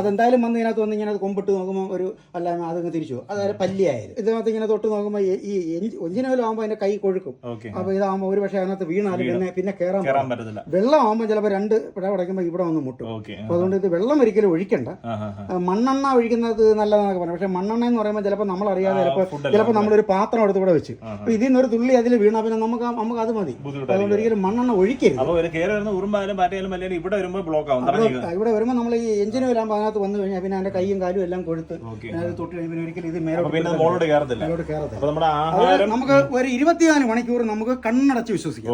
അതെന്തായാലും വന്ന് ഇതിനകത്ത് വന്ന് ഇങ്ങനെ കൊമ്പിട്ട് നോക്കുമ്പോൾ ഒരു അല്ല അതങ്ങ് തിരിച്ചു അതായത് പല്ലിയായത്. ഇതിനകത്ത് ഇങ്ങനെ തൊട്ട് നോക്കുമ്പോൾ ഈ ഒഞ്ചിനോലും ആകുമ്പോൾ അതിന്റെ കൈ കൊഴുക്കും. അപ്പൊ അപ്പോൾ ഇതാകുമ്പോൾ ഒരു പക്ഷേ അതിനകത്ത് വീണാലും പിന്നെ പിന്നെ കയറാൻ പറ്റില്ല വെള്ളം ആകുമ്പോൾ ചിലപ്പോൾ രണ്ട് പിട പടയ്ക്കുമ്പോൾ ഇവിടെ വന്ന് മുട്ടും. അപ്പൊ അപ്പോൾ അതുകൊണ്ട് ഇത് വെള്ളം ഒരിക്കലും ഒഴിക്കണ്ട. മണ്ണെണ്ണ ഒഴിക്കുന്നത് നല്ലതാണെന്നൊക്കെ പറഞ്ഞു പക്ഷേ മണ്ണെണ്ണ എന്ന് പറയുമ്പോൾ ചിലപ്പോൾ നമ്മൾ അറിയാതെ ചിലപ്പോൾ ചിലപ്പോൾ നമ്മളൊരു പാത്രം എടുത്ത് ഇവിടെ വെച്ച്. അപ്പോൾ ഇതിൽ നിന്നൊരു തുള്ളി അതിൽ വീണാൽ പിന്നെ നമുക്ക് നമുക്ക് അത് മതി. അതുകൊണ്ട് ഒരിക്കലും മണ്ണെണ്ണ ഒഴിക്കരുത്. ഇവിടെ വരുമ്പോൾ വരുമ്പോൾ നമ്മൾ ഈ എഞ്ചിന് വരാകുമ്പോൾ അതിനകത്ത് വന്നു കഴിഞ്ഞാൽ പിന്നെ അതിന്റെ കൈയും കാലും എല്ലാം കൊടുത്ത് അത് തൊട്ട് കഴിയുമ്പോൾ ഒരിക്കലും ഇത് അപ്പൊ മേലോട്ട് പിന്നെ മോളോട് കയറത്തില്ല മേലോട്ട് കയറത്തില്ല നമുക്ക് ഒരു ഇരുപത്തിനാല് മണിക്കൂർ നമുക്ക് കണ്ണടച്ച് വിശ്വസിക്കാം.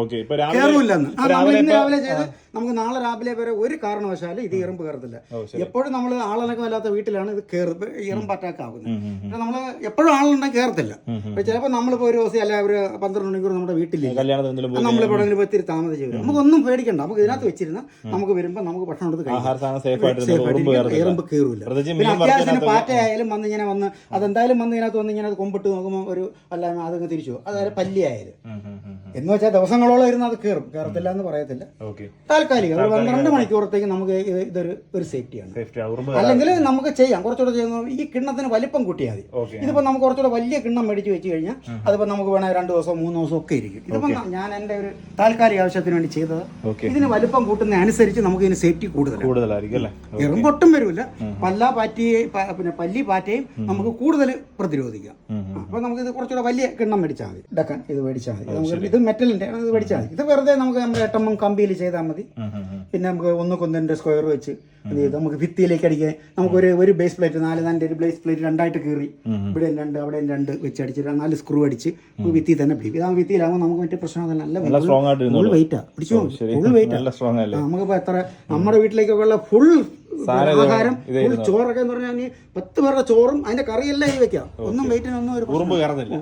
കയറൂല്ലെന്ന് ഇന്ന് രാവിലെ ചെയ്ത് നമുക്ക് നാളെ രാവിലെ വരെ ഒരു കാരണവശാലും ഇത് ഇറമ്പ് കയറത്തില്ല എപ്പോഴും നമ്മൾ ആളനക്കമില്ലാത്ത വീട്ടിലാണ് ഇത് കയറി ഇറമ്പ് അറ്റാക്ക് ആകുന്നത് നമ്മൾ എപ്പോഴും ആളുണ്ടെങ്കിൽ കയറത്തില്ല ചിലപ്പോൾ നമ്മളിപ്പോൾ ഒരു ദിവസം അല്ല ഒരു പന്ത്രണ്ട് മണിക്കൂർ നമ്മുടെ പോയി നമ്മൾ എവിടെയെങ്കിലും ഒത്തിരി താമസിച്ച് വരും. നമുക്കൊന്നും പേടിക്കണ്ട. നമുക്ക് ഇതിനകത്ത് വെച്ചിരുന്ന നമുക്ക് വരുമ്പോൾ നമുക്ക് ഭക്ഷണം എടുത്ത് കഴിക്കാം. ആയിട്ട് കയറൂല പിന്നെ അത്യാവശ്യത്തിന് പാറ്റയായാലും വന്ന് ഇങ്ങനെ വന്ന് അതെന്തായാലും വന്ന് ഇതിനകത്ത് വന്ന് ഇങ്ങനെ അത് കൊമ്പിട്ട് നോക്കുമ്പോൾ ഒരു അല്ല അതങ്ങ് തിരിച്ചു അതായത് പല്ലിയായത്. എന്ന് വെച്ചാൽ ദിവസങ്ങളോളം ഇരുന്ന് അത് കയറും കയറത്തില്ല എന്ന് പറയത്തില്ല. താൽക്കാലിക. ഒരു പന്ത്രണ്ട് മണിക്കൂറത്തേക്ക് നമുക്ക് ഇത് ഇതൊരു ഒരു സേഫ്റ്റിയാണ്. അല്ലെങ്കിൽ നമുക്ക് ചെയ്യാം. കുറച്ചുകൂടെ ചെയ്യുന്ന ഈ കിണ്ണത്തിന് വലിപ്പം കൂട്ടിയാൽ മതി. ഇതിപ്പോ നമുക്ക് കുറച്ചുകൂടെ വലിയ കിണ്ണം മേടിച്ച് വെച്ച് കഴിഞ്ഞാൽ അതിപ്പോ നമുക്ക് വേണേൽ രണ്ട് ദിവസം മൂന്ന് ദിവസം ഒക്കെ ഇരിക്കും. ഇതിപ്പോ ഞാൻ എന്റെ ഒരു താൽക്കാലിക ആവശ്യത്തിന് വേണ്ടി ചെയ്തത്. ഇതിന് വലിപ്പം കൂട്ടുന്ന അനുസരിച്ച് നമുക്ക് ഇതിന് സേഫ്റ്റി കൂടുതൽ കൂടുതലായിരിക്കും അല്ലേ? എറുമ്പൊട്ടും വരില്ല പല്ല പാറ്റിയെ പിന്നെ പല്ലി പാറ്റയും നമുക്ക് കൂടുതൽ പ്രതിരോധിക്കാം. അപ്പൊ നമുക്ക് ഇത് കുറച്ചുകൂടെ വലിയ കിണ്ണം മേടിച്ചാൽ മതി. ഡക്കൻ ഇത് മേടിച്ചാൽ മതി. നമുക്ക് ഇത് മെറ്റലിന്റെ ഇത് മേടിച്ചാൽ മതി. ഇത് വെറുതെ നമുക്ക് നമ്മുടെ എട്ടമ്മം കമ്പിയിൽ ചെയ്താൽ മതി. പിന്നെ നമുക്ക് ഒന്ന് കൊന്നിന്റെ സ്ക്വയർ വെച്ച് നമുക്ക് ഭിത്തിയിലേക്ക് അടിക്കാൻ നമുക്ക് ഒരു ഒരു ബേസ് പ്ലേറ്റ് നാല് നാലിന്റെ ഒരു ബേസ് പ്ലേറ്റ് രണ്ടായിട്ട് കീറി. ഇവിടെ രണ്ട് അവിടെ രണ്ട് വെച്ച് അടിച്ച് നാല് സ്ക്രൂ അടിച്ച് ഭിത്തി തന്നെ പിടിക്കും. ഇതാ ഭിത്തിയിലാകുമ്പോൾ നമുക്ക് മറ്റേ പ്രശ്നമൊന്നുമല്ല നല്ല ഫുൾ വെയിറ്റാ പിടിച്ചോ? ഫുൾ വെയിറ്റ് നമുക്കിപ്പോ എത്ര നമ്മുടെ വീട്ടിലേക്കൊക്കെ ഉള്ള ഫുൾ ആഹാരം ചോറൊക്കെ എന്ന് പറഞ്ഞാൽ പത്ത് പേരുടെ ചോറും അതിന്റെ കറിയെല്ലാം ഈ വെക്കാം. ഒന്നും വെയിറ്റിനൊന്നും ഒരു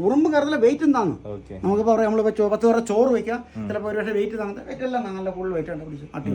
ഉറുമ്പ് കറിയില്ല വെയിറ്റും താങ്ങും. നമുക്ക് നമുക്കിപ്പോൾ പറയാം നമ്മളിപ്പോൾ പത്ത് പേരുടെ ചോറ് വെക്കാം. ചിലപ്പോൾ ഒരു പക്ഷേ വെയിറ്റ് താങ്ങുന്നത് വെയിറ്റ് എല്ലാം നല്ല ഫുൾ വെയിറ്റ് ആണ് പിടിച്ചു അട്ടി